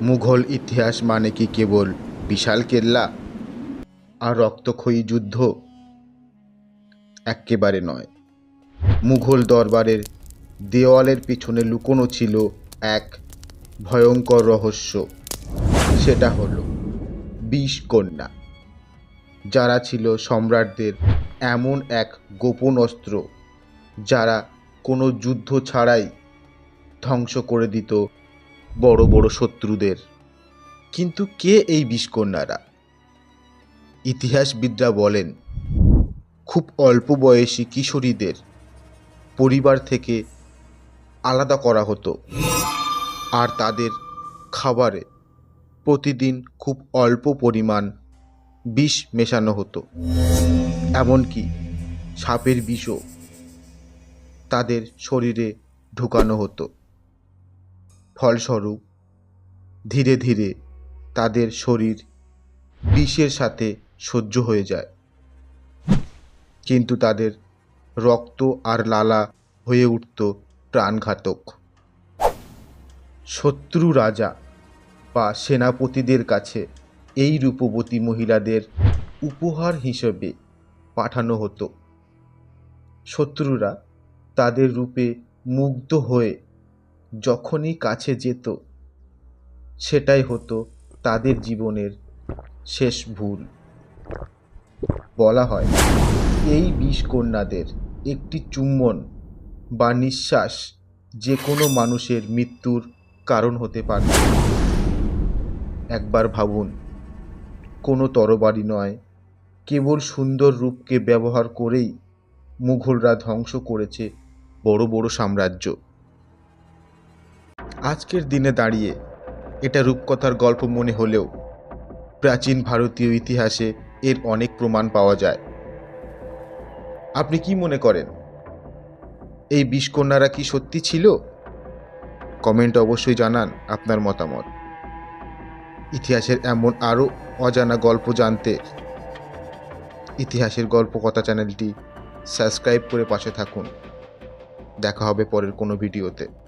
মুঘল ইতিহাস মানে কি কেবল বিশাল কেল্লা আর রক্তক্ষয়ী যুদ্ধ? এক্কেবারে নয়। মুঘল দরবারের দেওয়ালের পিছনে লুকোনো ছিল এক ভয়ঙ্কর রহস্য। সেটা হলো বিষ কন্যা। যারা ছিল সম্রাটদের এমন এক গোপন অস্ত্র, যারা কোনো যুদ্ধ ছাড়াই ধ্বংস করে দিত বড় বড় শত্রুদের। কিন্তু কে এই বিষকন্যারা? ইতিহাসবিদরা বলেন, খুব অল্প বয়সী কিশোরীদের পরিবার থেকে আলাদা করা হতো। আর তাদের খাবারে প্রতিদিন খুব অল্প পরিমাণ বিষ মেশানো হতো। এমনকি সাপের বিষও তাদের শরীরে ঢুকানো হতো। ফলস্বরূপ ধীরে ধীরে তাদের শরীর বিষের সাথে সহ্য হয়ে যায়। কিন্তু তাদের রক্ত আর লালা হয়ে উঠত প্রাণঘাতক। শত্রু রাজা বা সেনাপতিদের কাছে এই রূপবতী মহিলাদের উপহার হিসেবে পাঠানো হতো। শত্রুরা তাদের রূপে মুগ্ধ হয়ে যখনই কাছে যেত, সেটাই হতো তাদের জীবনের শেষ ভুল। বলা হয়, এই বিষকন্যাদের একটি চুম্বন বা নিঃশ্বাস যে কোনো মানুষের মৃত্যুর কারণ হতে পারে। একবার ভাবুন, কোনো তরবারি নয়, কেবল সুন্দর রূপকে ব্যবহার করেই মুঘলরা ধ্বংস করেছে বড় বড় সাম্রাজ্য। আজকের দিনে দাঁড়িয়ে এটা রূপকথার গল্প মনে হলেও প্রাচীন ভারতীয় ইতিহাসে এর অনেক প্রমাণ পাওয়া যায়। আপনি কি মনে করেন? এই বিষকন্যারা কি সত্যি ছিল? কমেন্ট অবশ্যই জানান আপনার মতামত। ইতিহাসের এমন আরও অজানা গল্প জানতে ইতিহাসের গল্প কথা চ্যানেলটি সাবস্ক্রাইব করে পাশে থাকুন। দেখা হবে পরের কোনো ভিডিওতে।